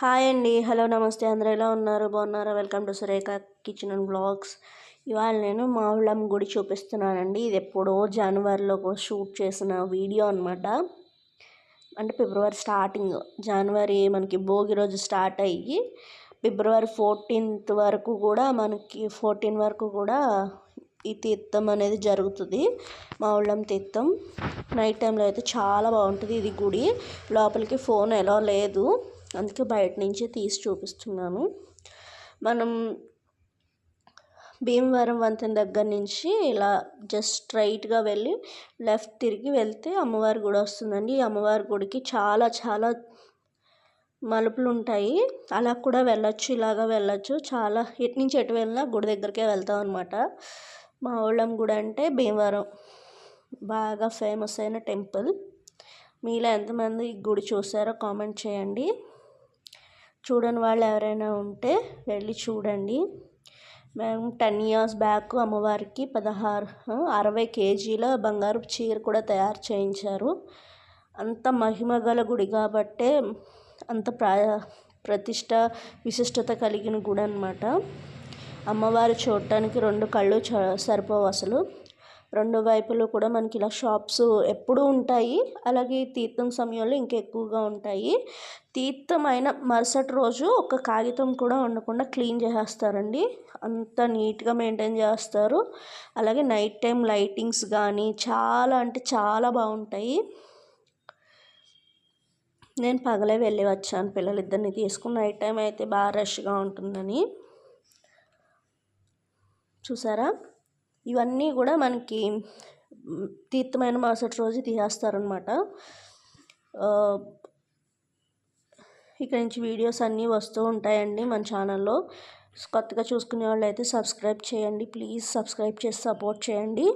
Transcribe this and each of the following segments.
Hi అండి. Hello నమస్తే. అందరూ ఎలా ఉన్నారు? బాగున్నారా? Welcome to Surekha kitchen and blogs. ఇవాళ నేను మావుళం గుడి చూపిస్తున్నానండి. ఇది ఎప్పుడో జనవరిలో కూడా షూట్ చేసిన వీడియో అనమాట అంటే ఫిబ్రవరి స్టార్టింగ్. జనవరి మనకి భోగి రోజు స్టార్ట్ అయ్యి ఫిబ్రవరి ఫోర్టీన్త్ వరకు కూడా మనకి ఫోర్టీన్ వరకు కూడా ఈ తీర్థం అనేది జరుగుతుంది. మావుళ్ళం తీర్థం. నైట్ టైంలో అయితే చాలా బాగుంటుంది ఇది గుడి. లోపలికి ఫోన్ ఎలా లేదు. అందుకే బయట నుంచి తీసి చూపిస్తున్నాను. మనం భీమవరం వంతెన దగ్గర నుంచి ఇలా జస్ట్ స్ట్రైట్గా వెళ్ళి లెఫ్ట్ తిరిగి వెళ్తే అమ్మవారి గుడి వస్తుందండి. ఈ అమ్మవారి గుడికి చాలా చాలా మలుపులు ఉంటాయి. అలా కూడా వెళ్ళొచ్చు ఇలాగా వెళ్ళొచ్చు. చాలా ఎటు నుంచి ఎటు వెళ్ళినా గుడి దగ్గరికే వెళ్తాం అనమాట మా ఊళ్ళం గుడి అంటే భీమవరం. బాగా ఫేమస్ అయిన టెంపుల్. మీలో ఎంతమంది గుడి చూసారో కామెంట్ చేయండి. చూడని వాళ్ళు ఎవరైనా ఉంటే వెళ్ళి చూడండి. మేము టెన్ ఇయర్స్ బ్యాక్ అమ్మవారికి పదహారు అరవై కేజీల బంగారు చీర కూడా తయారు చేయించారు. అంత మహిమ గల గుడి కాబట్టే అంత ప్రా ప్రతిష్ట విశిష్టత కలిగిన గుడి అనమాట అమ్మవారు చూడటానికి రెండు కళ్ళు సరిపోవు అసలు. రెండు వైపులు కూడా మనకి ఇలా షాప్స్ ఎప్పుడూ ఉంటాయి. అలాగే తీర్థం సమయంలో ఇంకా ఎక్కువగా ఉంటాయి. తీర్థం మరుసటి రోజు ఒక కాగితం కూడా ఉండకుండా క్లీన్ చేసేస్తారండి. అంత నీట్గా మెయింటైన్ చేస్తారు. అలాగే నైట్ టైం లైటింగ్స్ కానీ చాలా అంటే చాలా బాగుంటాయి. నేను పగలే వెళ్ళి వచ్చాను పిల్లలిద్దరిని తీసుకుని. నైట్ టైం అయితే బాగా రష్గా ఉంటుందని. చూసారా? ఇవన్నీ కూడా మనకి తీర్థమైన మరుసటి రోజు తీసేస్తారనమాట ఇక్కడి నుంచి వీడియోస్ అన్నీ వస్తూ ఉంటాయండి మన ఛానల్లో. కొత్తగా చూసుకునే వాళ్ళు అయితే సబ్స్క్రైబ్ చేయండి ప్లీజ్ సబ్స్క్రైబ్ చేసి సపోర్ట్ చేయండి.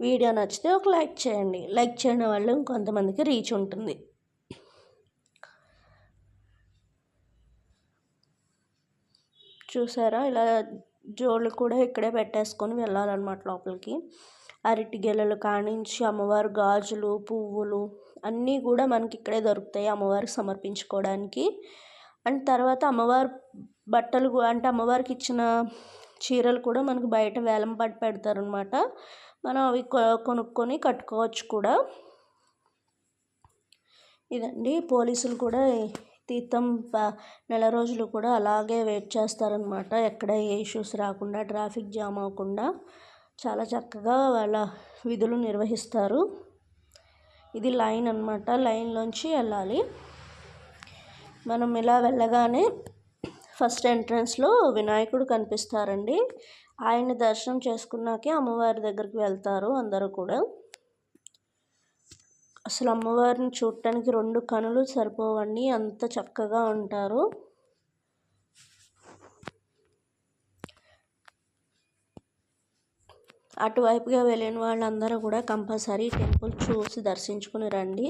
వీడియో నచ్చితే ఒక లైక్ చేయండి. లైక్ చేయడం వల్ల ఇంకొంతమందికి రీచ్ ఉంటుంది. చూసారా? ఇలా జోళ్ళు కూడా ఇక్కడే పెట్టేసుకొని వెళ్ళాలన్నమాట లోపలికి. అరటి గెలలు కానించి అమ్మవారు గాజులు పువ్వులు అన్నీ కూడా మనకి ఇక్కడే దొరుకుతాయి అమ్మవారికి సమర్పించుకోవడానికి. అండ్ తర్వాత అమ్మవారి బట్టలు అంటే అమ్మవారికి ఇచ్చిన చీరలు కూడా మనకు బయట వేలం పట్టి పెడతారనమాట మనం అవి కొనుక్కొని కట్టుకోవచ్చు కూడా. ఇదండి పోలీసులు కూడా తీర్థం నెల రోజులు కూడా అలాగే వెయిట్ చేస్తారనమాట ఎక్కడ ఏ ఇష్యూస్ రాకుండా ట్రాఫిక్ జామ్ అవ్వకుండా చాలా చక్కగా వాళ్ళ విధులు నిర్వహిస్తారు. ఇది లైన్ అనమాట లైన్లోంచి వెళ్ళాలి. మనం ఇలా వెళ్ళగానే ఫస్ట్ ఎంట్రన్స్లో వినాయకుడు కనిపిస్తారండి. ఆయన దర్శనం చేసుకున్నాకే అమ్మవారి దగ్గరికి వెళ్తారు అందరూ కూడా. అసలు అమ్మవారిని చూడటానికి రెండు కనులు సరిపోవండి. అంత చక్కగా ఉంటారు. అటువైపుగా వెళ్ళిన వాళ్ళందరూ కూడా కంపల్సరీ టెంపుల్ చూసి దర్శించుకుని రండి.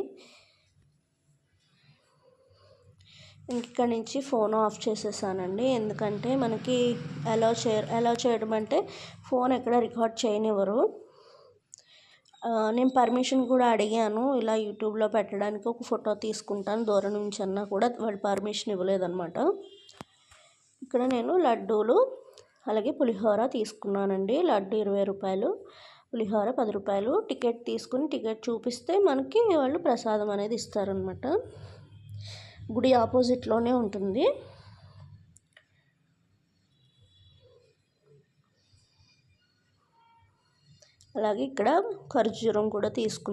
ఇక్కడ నుంచి ఫోన్ ఆఫ్ చేసేసానండి. ఎందుకంటే మనకి అలౌ చే అలౌ చేయడం అంటే ఫోన్ ఎక్కడ రికార్డ్ చేయనివ్వరు. నేను పర్మిషన్ కూడా అడిగాను. ఇలా యూట్యూబ్లో పెట్టడానికి ఒక ఫోటో తీసుకుంటాను. దూరం నుంచి అన్నా కూడా వాళ్ళు పర్మిషన్ ఇవ్వలేదన్నమాట. ఇక్కడ నేను లడ్డూలు అలాగే పులిహోర తీసుకున్నానండి. లడ్డు ఇరవై రూపాయలు పులిహోర పది రూపాయలు. టికెట్ తీసుకుని టికెట్ చూపిస్తే మనకి వాళ్ళు ప్రసాదం అనేది ఇస్తారనమాట గుడి ఆపోజిట్లోనే ఉంటుంది. అలాగే ఇక్కడ ఖర్జూరం కూడా తీసుకున్నాం.